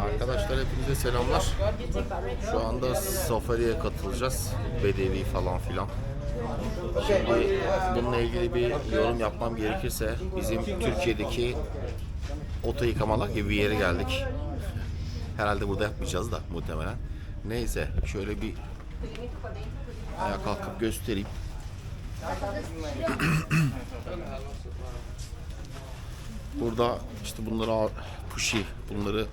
Arkadaşlar hepinize selamlar. Şu anda safariye katılacağız. Bedevi falan filan. Şimdi bununla ilgili bir yorum yapmam gerekirse bizim Türkiye'deki oto yıkamalar gibi bir yere geldik. Herhalde burada yapmayacağız da muhtemelen. Neyse şöyle bir ayağa kalkıp göstereyim. Burada işte bunları pushy bunları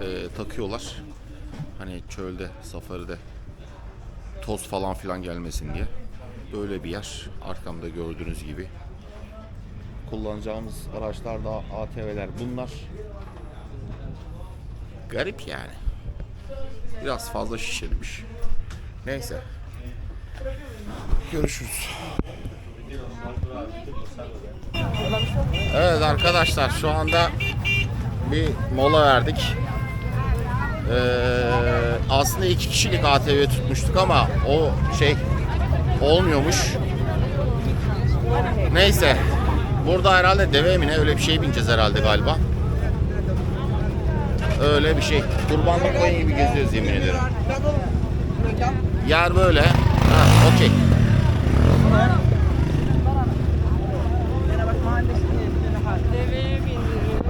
e, takıyorlar. Hani çölde, safaride toz falan filan gelmesin diye. Böyle bir yer. Arkamda gördüğünüz gibi. Kullanacağımız araçlar da ATV'ler bunlar. Garip yani. Biraz fazla şişirmiş. Neyse. Görüşürüz. Evet arkadaşlar şu anda bir mola verdik. Ee, aslında iki kişilik ATV tutmuştuk ama o şey olmuyormuş. Neyse. Burada herhalde deve mi ne öyle bir şey bineceğiz herhalde galiba. Öyle bir şey. Kurbanlık koyun gibi geziyoruz yemin ederim. Yer böyle. Ha, okey. Deveye bindiriyor.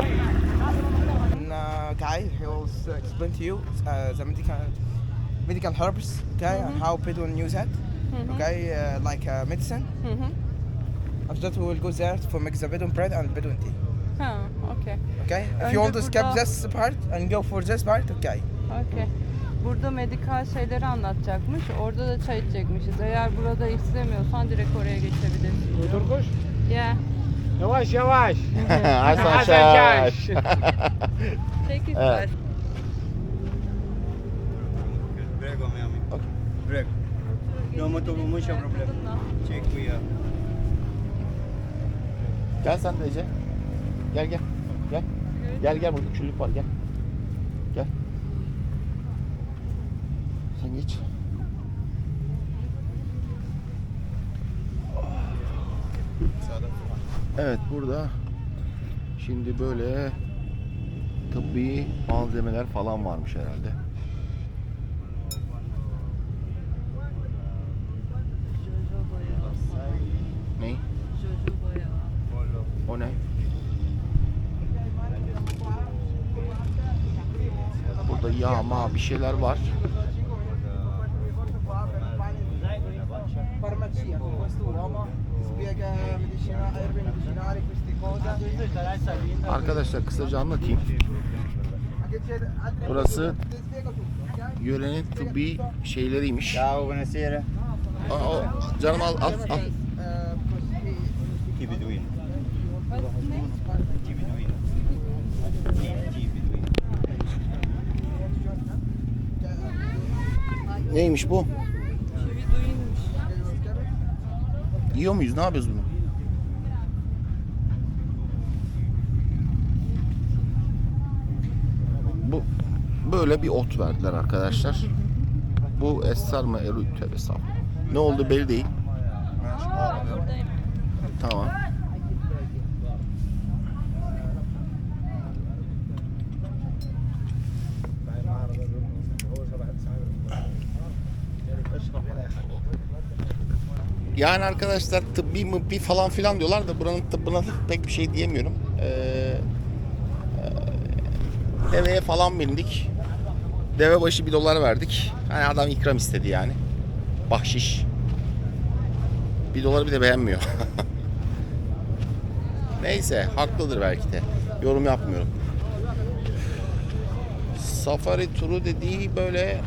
And, uh, guy, he will uh, explain to you uh, the medical medical herbs, okay, and how Bedouin use it, okay, uh, like uh, medicine. Hı. After that, we will go there to make the Bedouin bread and Bedouin tea. Ha, okey. Okay, if Önce you want to skip burada- this part and go for this part, okay. Okey. Burada medikal şeyleri anlatacakmış. Orada da çay içecekmişiz. Eğer burada istemiyorsan direkt oraya geçebilirsin. Turkuş? Yeah. Yavaş yavaş. Take it Evet. Prego. Não, muito, muito problema. Check we are. Gel sen de Ece. Gel gel. Gel. Gel gel burada çürük var gel. Gel. Sen geç. Evet burada şimdi böyle tıbbi malzemeler falan varmış herhalde. Ne? O ne? Burada bir şeyler var. Arkadaşlar kısaca anlatayım. Burası yörenin tıbbi şeyleriymiş. Ciao, buonasera. Aa, o, canım al al al. Neymiş bu? Yiyor muyuz? Ne yapıyoruz bunu? Bu böyle bir ot verdiler arkadaşlar. Bu esrar mı? Eru tövbe. Ne oldu belli değil. Tamam. Yani arkadaşlar tıbbi mıbbi falan filan diyorlar da buranın tıbbına pek bir şey diyemiyorum. Ee, e, deveye falan bindik. Deve başı bir dolar verdik. Hani adam ikram istedi yani. Bahşiş. Bir doları bir de beğenmiyor. Neyse haklıdır belki de. Yorum yapmıyorum. Safari turu dediği böyle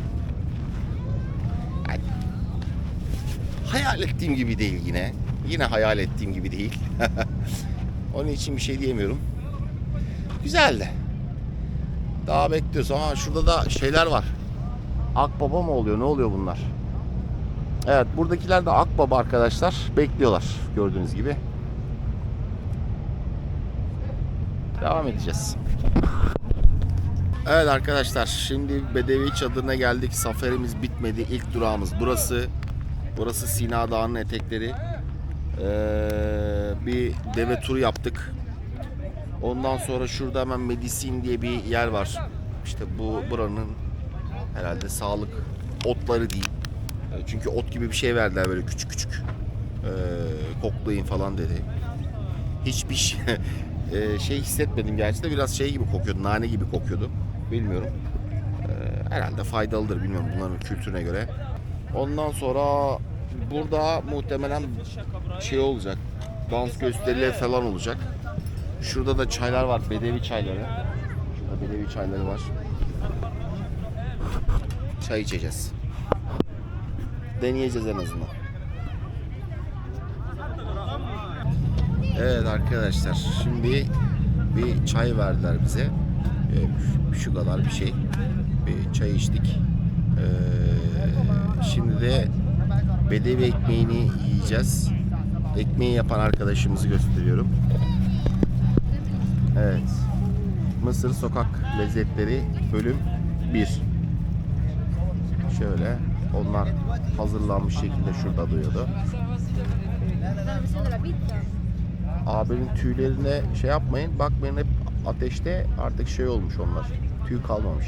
hani hayal ettiğim gibi değil yine. Yine hayal ettiğim gibi değil. Onun için bir şey diyemiyorum. Güzeldi. Daha bekliyoruz. Aa şurada da şeyler var. Akbaba mı oluyor? Ne oluyor bunlar? Evet buradakiler de Akbaba arkadaşlar. Bekliyorlar gördüğünüz gibi. Devam edeceğiz. Evet arkadaşlar şimdi Bedevi çadırına geldik. Safarimiz bitmedi. İlk durağımız burası. Burası Sina Dağı'nın etekleri. Ee, bir deve turu yaptık. Ondan sonra şurada hemen Medisin diye bir yer var. İşte bu buranın herhalde sağlık otları değil. E, Çünkü ot gibi bir şey verdiler böyle küçük küçük. Ee, koklayın falan dedi. Hiçbir şey, e, şey hissetmedim gerçi de biraz şey gibi kokuyordu. Nane gibi kokuyordu. Bilmiyorum. Ee, herhalde faydalıdır bilmiyorum bunların kültürüne göre. Ondan sonra burada muhtemelen şey olacak. Dans gösterileri falan olacak. Şurada da çaylar var. Bedevi çayları. Şurada bedevi çayları var. Çay içeceğiz. Deneyeceğiz en azından. Evet arkadaşlar şimdi bir çay verdiler bize. Ee, şu kadar bir şey. Bir çay içtik. Ee, şimdi de bedevi ekmeğini yiyeceğiz. Ekmeği yapan arkadaşımızı gösteriyorum. Evet. Mısır Sokak Lezzetleri bölüm 1. Şöyle onlar hazırlanmış şekilde şurada duruyordu. Abinin tüylerine şey yapmayın. Bakmayın hep ateşte artık şey olmuş onlar. Tüy kalmamış.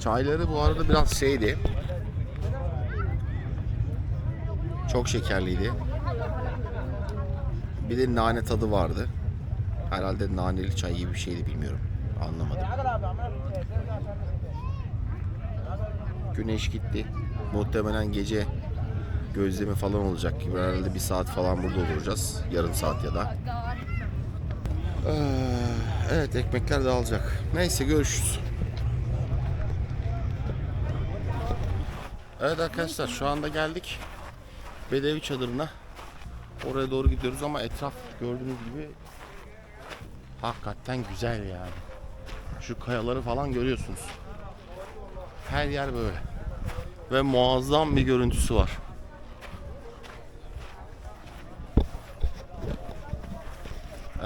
Çayları bu arada biraz şeydi. Çok şekerliydi. Bir de nane tadı vardı. Herhalde naneli çay gibi bir şeydi bilmiyorum. Anlamadım. Güneş gitti. Muhtemelen gece gözlemi falan olacak. Herhalde bir saat falan burada olacağız. Yarım saat ya da. Ee, evet ekmekler dağılacak. Neyse görüşürüz. Evet arkadaşlar şu anda geldik. Bedevi çadırına. Oraya doğru gidiyoruz ama etraf gördüğünüz gibi hakikaten güzel yani. Şu kayaları falan görüyorsunuz. Her yer böyle. Ve muazzam bir görüntüsü var.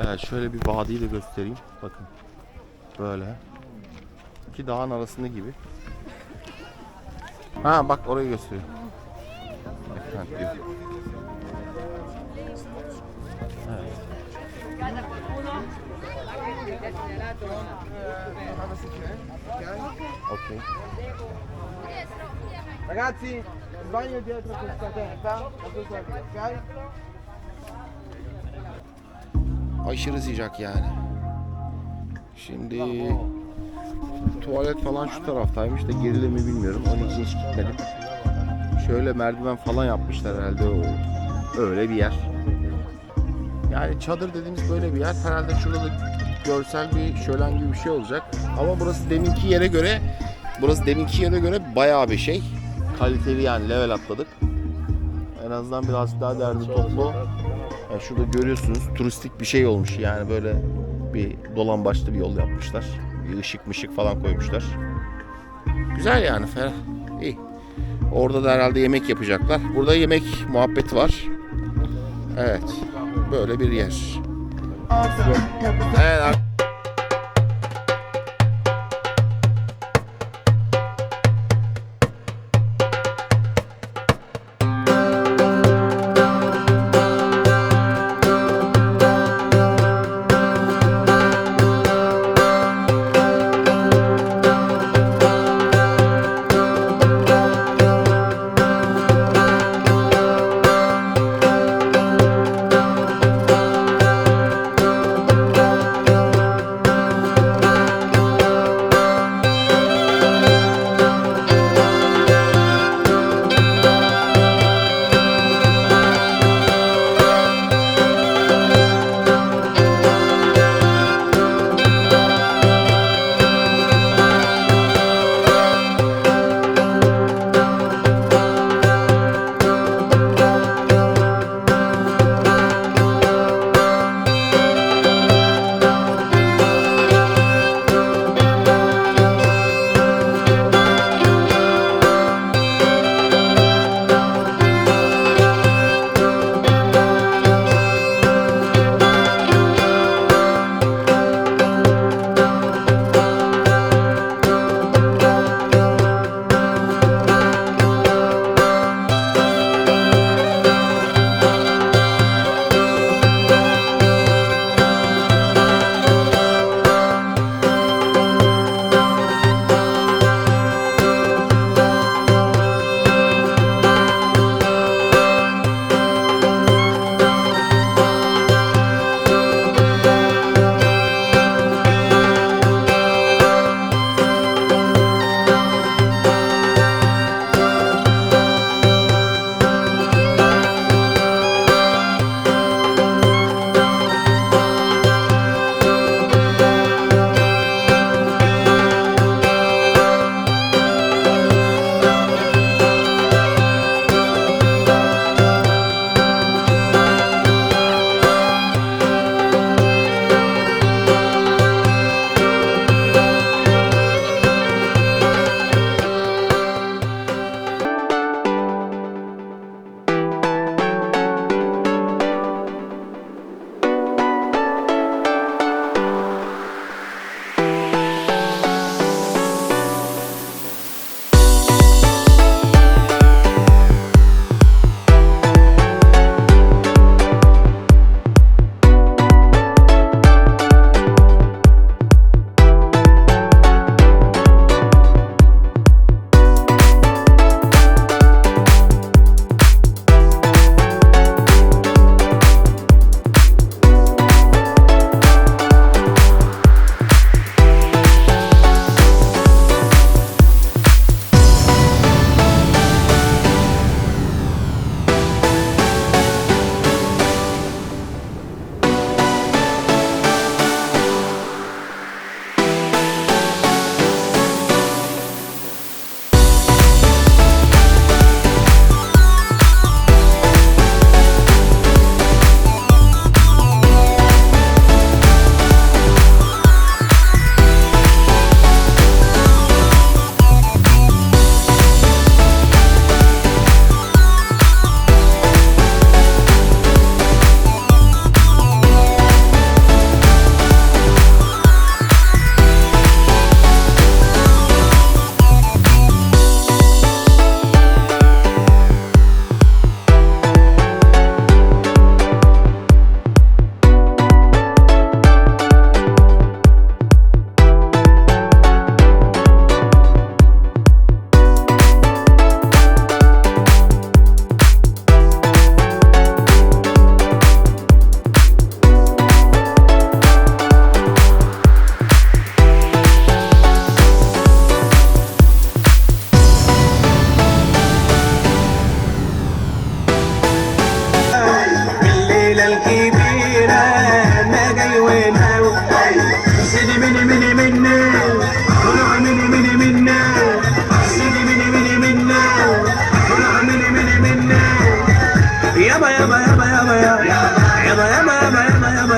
Evet şöyle bir vadiyi de göstereyim. Bakın. Böyle. İki dağın arasında gibi. Ha bak orayı gösteriyor. Diyor. Evet. Okey. Ragazzi, è dietro questa via, ok? Aşırı sıcak yani. Şimdi tuvalet falan şu taraftaymış da geride mi bilmiyorum. Onun için hiç gitmedim. Şöyle merdiven falan yapmışlar herhalde o öyle bir yer. Yani çadır dediğimiz böyle bir yer. Herhalde şurada da görsel bir şölen gibi bir şey olacak. Ama burası deminki yere göre burası deminki yere göre bayağı bir şey. Kaliteli yani level atladık. En azından biraz daha derdi toplu. Yani şurada görüyorsunuz turistik bir şey olmuş yani böyle bir dolan başlı bir yol yapmışlar. Bir ışık mışık falan koymuşlar. Güzel yani ferah. İyi. Orada da herhalde yemek yapacaklar. Burada yemek muhabbeti var. Evet. Böyle bir yer. Evet.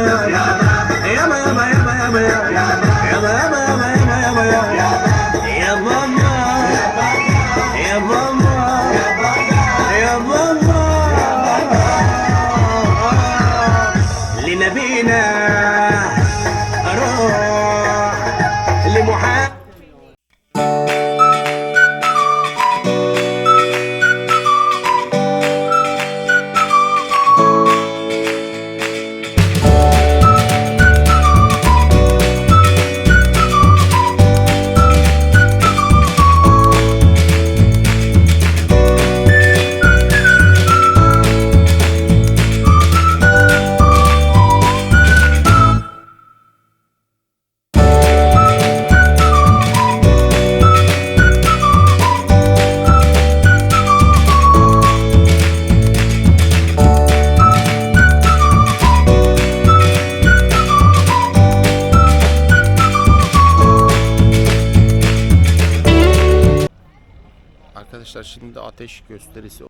yeah. Ateş gösterisi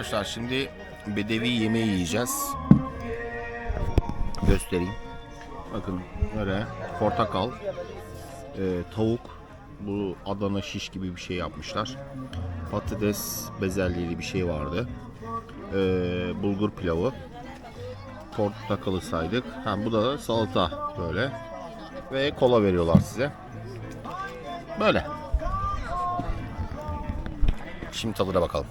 Arkadaşlar şimdi bedevi yemeği yiyeceğiz. Göstereyim. Bakın böyle portakal, e, tavuk, bu Adana şiş gibi bir şey yapmışlar. Patates bezelyeli bir şey vardı. E, bulgur pilavı. Portakalı saydık. Ha, bu da salata böyle. Ve kola veriyorlar size. Böyle. Şimdi tadına bakalım.